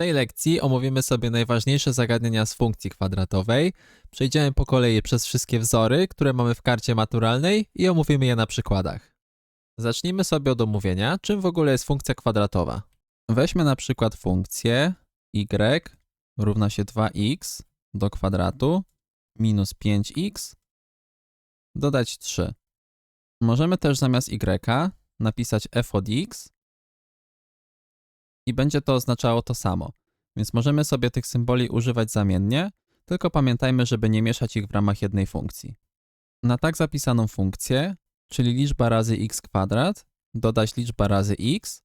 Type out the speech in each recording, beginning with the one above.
tej lekcji omówimy sobie najważniejsze zagadnienia z funkcji kwadratowej. Przejdziemy po kolei przez wszystkie wzory, które mamy w karcie maturalnej i omówimy je na przykładach. Zacznijmy sobie od omówienia, czym w ogóle jest funkcja kwadratowa. Weźmy na przykład funkcję y równa się 2x do kwadratu minus 5x dodać 3. Możemy też zamiast y napisać f od x i będzie to oznaczało to samo. Więc możemy sobie tych symboli używać zamiennie, tylko pamiętajmy, żeby nie mieszać ich w ramach jednej funkcji. Na tak zapisaną funkcję, czyli liczba razy x kwadrat, dodać liczba razy x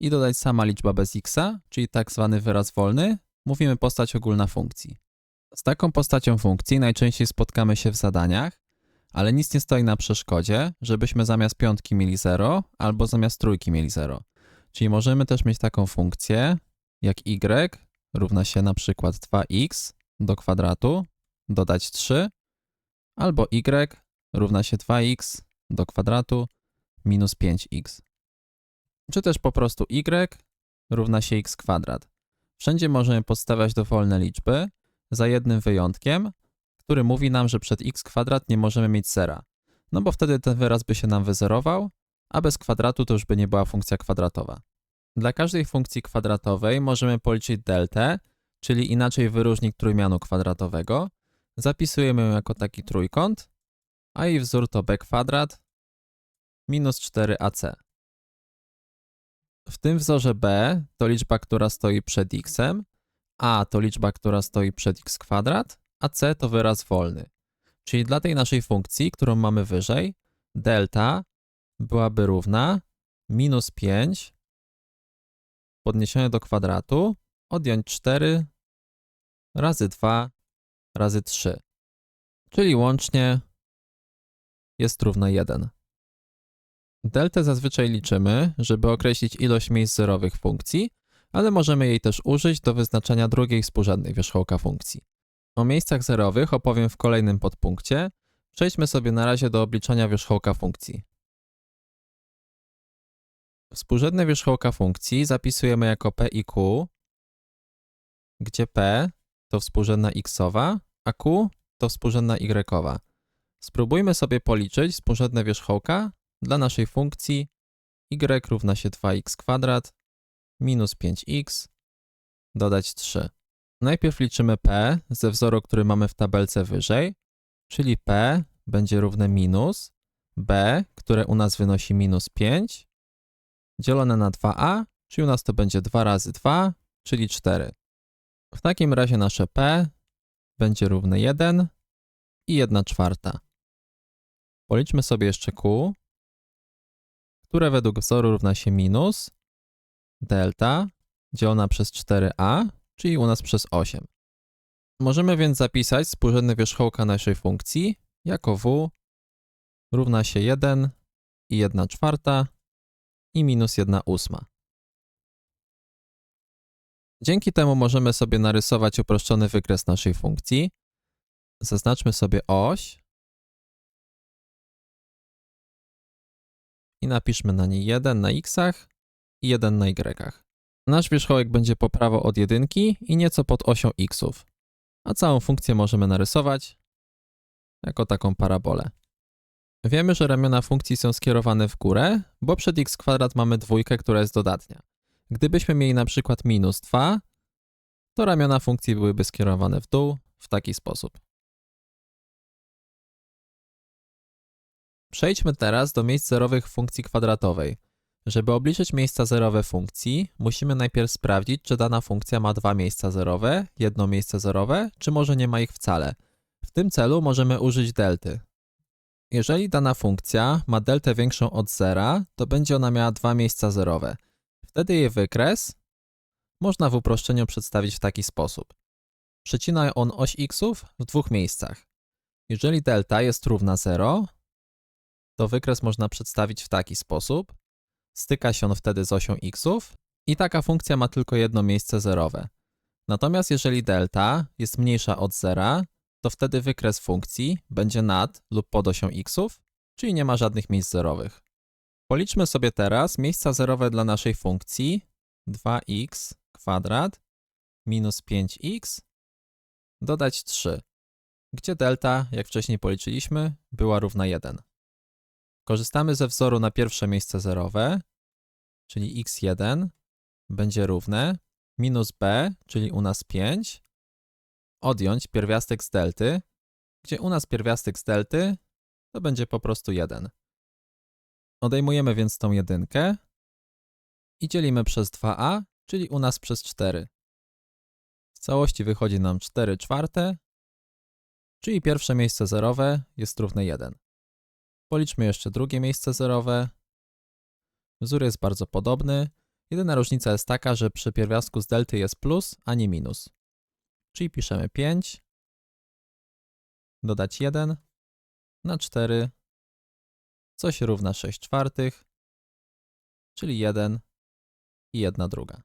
i dodać sama liczba bez x, czyli tak zwany wyraz wolny, mówimy postać ogólna funkcji. Z taką postacią funkcji najczęściej spotkamy się w zadaniach, ale nic nie stoi na przeszkodzie, żebyśmy zamiast piątki mieli 0 albo zamiast trójki mieli 0. Czyli możemy też mieć taką funkcję jak y równa się na przykład 2x do kwadratu dodać 3 albo y równa się 2x do kwadratu minus 5x. Czy też po prostu y równa się x kwadrat. Wszędzie możemy podstawiać dowolne liczby, za jednym wyjątkiem, który mówi nam, że przed x kwadrat nie możemy mieć zera. No bo wtedy ten wyraz by się nam wyzerował, a bez kwadratu to już by nie była funkcja kwadratowa. Dla każdej funkcji kwadratowej możemy policzyć deltę, czyli inaczej wyróżnik trójmianu kwadratowego. Zapisujemy ją jako taki trójkąt, a jej wzór to b kwadrat minus 4ac. W tym wzorze b to liczba, która stoi przed x, a to liczba, która stoi przed x kwadrat, a c to wyraz wolny. Czyli dla tej naszej funkcji, którą mamy wyżej, delta byłaby równa minus 5 podniesione do kwadratu, odjąć 4 razy 2 razy 3. Czyli łącznie jest równa 1. Deltę zazwyczaj liczymy, żeby określić ilość miejsc zerowych funkcji, ale możemy jej też użyć do wyznaczenia drugiej współrzędnej wierzchołka funkcji. O miejscach zerowych opowiem w kolejnym podpunkcie. Przejdźmy sobie na razie do obliczania wierzchołka funkcji. Współrzędne wierzchołka funkcji zapisujemy jako p i q, gdzie p to współrzędna xowa, a q to współrzędna y. Spróbujmy sobie policzyć współrzędne wierzchołka dla naszej funkcji y równa się 2x kwadrat minus 5x dodać 3. Najpierw liczymy p ze wzoru, który mamy w tabelce wyżej, czyli p będzie równe minus b, które u nas wynosi minus 5, dzielone na 2a, czyli u nas to będzie 2 razy 2, czyli 4. W takim razie nasze p będzie równe 1 i 1 czwarta. Policzmy sobie jeszcze q, które według wzoru równa się minus delta dzielona przez 4a, czyli u nas przez 8. Możemy więc zapisać współrzędne wierzchołka naszej funkcji jako w równa się 1 i 1 czwarta i minus 1 ósma. Dzięki temu możemy sobie narysować uproszczony wykres naszej funkcji. Zaznaczmy sobie oś i napiszmy na niej 1 na x'ach i 1 na y'ach. Nasz wierzchołek będzie po prawo od jedynki i nieco pod osią x'ów, a całą funkcję możemy narysować jako taką parabolę. Wiemy, że ramiona funkcji są skierowane w górę, bo przed x kwadrat mamy dwójkę, która jest dodatnia. Gdybyśmy mieli na przykład minus 2, to ramiona funkcji byłyby skierowane w dół w taki sposób. Przejdźmy teraz do miejsc zerowych funkcji kwadratowej. Żeby obliczyć miejsca zerowe funkcji, musimy najpierw sprawdzić, czy dana funkcja ma dwa miejsca zerowe, jedno miejsce zerowe, czy może nie ma ich wcale. W tym celu możemy użyć delty. Jeżeli dana funkcja ma deltę większą od zera, to będzie ona miała dwa miejsca zerowe. Wtedy jej wykres można w uproszczeniu przedstawić w taki sposób. Przecina on oś xów w dwóch miejscach. Jeżeli delta jest równa 0, to wykres można przedstawić w taki sposób. Styka się on wtedy z osią xów i taka funkcja ma tylko jedno miejsce zerowe. Natomiast jeżeli delta jest mniejsza od zera, to wtedy wykres funkcji będzie nad lub pod osią xów, czyli nie ma żadnych miejsc zerowych. Policzmy sobie teraz miejsca zerowe dla naszej funkcji 2x kwadrat minus 5x, dodać 3, gdzie delta, jak wcześniej policzyliśmy, była równa 1. Korzystamy ze wzoru na pierwsze miejsce zerowe, czyli x1 będzie równe minus b, czyli u nas 5, odjąć pierwiastek z delty, gdzie u nas pierwiastek z delty to będzie po prostu 1. Odejmujemy więc tą jedynkę i dzielimy przez 2a, czyli u nas przez 4. Z całości wychodzi nam 4 czwarte, czyli pierwsze miejsce zerowe jest równe 1. Policzmy jeszcze drugie miejsce zerowe. Wzór jest bardzo podobny. Jedyna różnica jest taka, że przy pierwiastku z delty jest plus, a nie minus. Czyli piszemy 5, dodać 1 na 4, co się równa 6 czwartych, czyli 1 i 1 druga.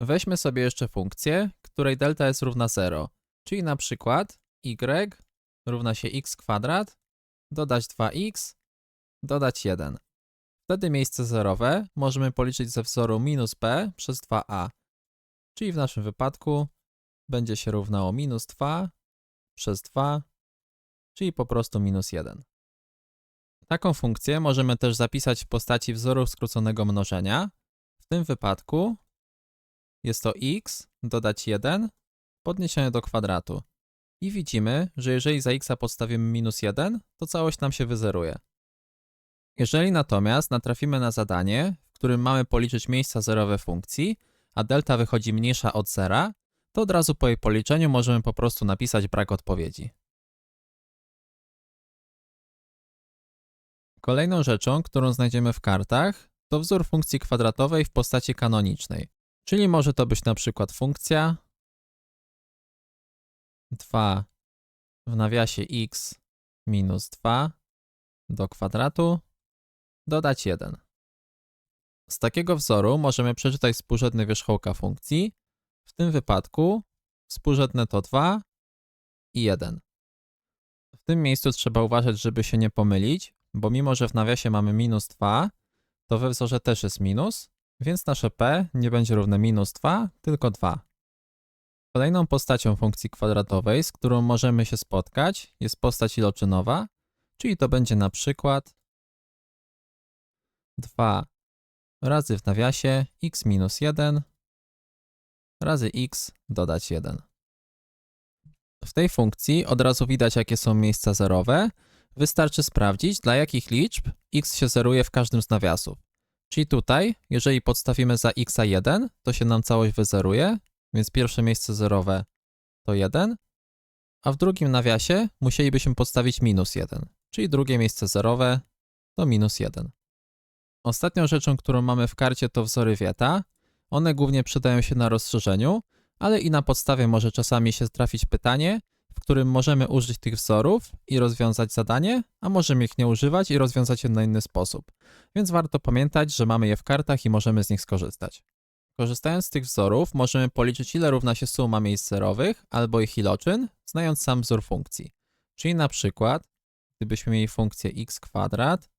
Weźmy sobie jeszcze funkcję, której delta jest równa 0, czyli na przykład y równa się x kwadrat, dodać 2x, dodać 1. Wtedy miejsce zerowe możemy policzyć ze wzoru minus b przez 2a, czyli w naszym wypadku będzie się równało minus 2 przez 2, czyli po prostu minus 1. Taką funkcję możemy też zapisać w postaci wzoru skróconego mnożenia. W tym wypadku jest to x dodać 1 podniesione do kwadratu. I widzimy, że jeżeli za x podstawimy minus 1, to całość nam się wyzeruje. Jeżeli natomiast natrafimy na zadanie, w którym mamy policzyć miejsca zerowe funkcji, a delta wychodzi mniejsza od zera, to od razu po jej policzeniu możemy po prostu napisać brak odpowiedzi. Kolejną rzeczą, którą znajdziemy w kartach, to wzór funkcji kwadratowej w postaci kanonicznej. Czyli może to być na przykład funkcja 2 w nawiasie x minus 2 do kwadratu dodać 1. Z takiego wzoru możemy przeczytać współrzędne wierzchołka funkcji. W tym wypadku współrzędne to 2 i 1. W tym miejscu trzeba uważać, żeby się nie pomylić, bo mimo, że w nawiasie mamy minus 2, to we wzorze też jest minus, więc nasze p nie będzie równe minus 2, tylko 2. Kolejną postacią funkcji kwadratowej, z którą możemy się spotkać, jest postać iloczynowa, czyli to będzie na przykład 2 razy w nawiasie x minus 1 razy x dodać 1. W tej funkcji od razu widać, jakie są miejsca zerowe. Wystarczy sprawdzić, dla jakich liczb x się zeruje w każdym z nawiasów. Czyli tutaj, jeżeli podstawimy za x 1, to się nam całość wyzeruje, więc pierwsze miejsce zerowe to 1, a w drugim nawiasie musielibyśmy podstawić minus 1, czyli drugie miejsce zerowe to minus 1. Ostatnią rzeczą, którą mamy w karcie to wzory Wieta. One głównie przydają się na rozszerzeniu, ale i na podstawie może czasami się trafić pytanie, w którym możemy użyć tych wzorów i rozwiązać zadanie, a możemy ich nie używać i rozwiązać je na inny sposób. Więc warto pamiętać, że mamy je w kartach i możemy z nich skorzystać. Korzystając z tych wzorów, możemy policzyć, ile równa się suma miejsc zerowych albo ich iloczyn, znając sam wzór funkcji. Czyli na przykład, gdybyśmy mieli funkcję x kwadrat,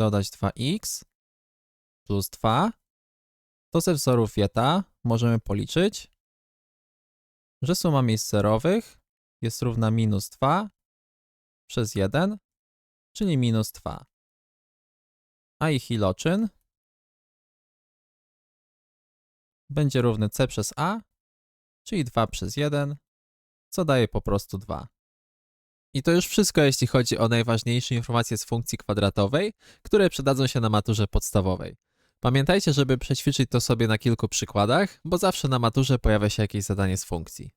dodać 2x plus 2, to ze wzorów Wieta możemy policzyć, że suma miejsc zerowych jest równa minus 2 przez 1, czyli minus 2. A ich iloczyn będzie równy c przez a, czyli 2 przez 1, co daje po prostu 2. I to już wszystko, jeśli chodzi o najważniejsze informacje z funkcji kwadratowej, które przydadzą się na maturze podstawowej. Pamiętajcie, żeby przećwiczyć to sobie na kilku przykładach, bo zawsze na maturze pojawia się jakieś zadanie z funkcji.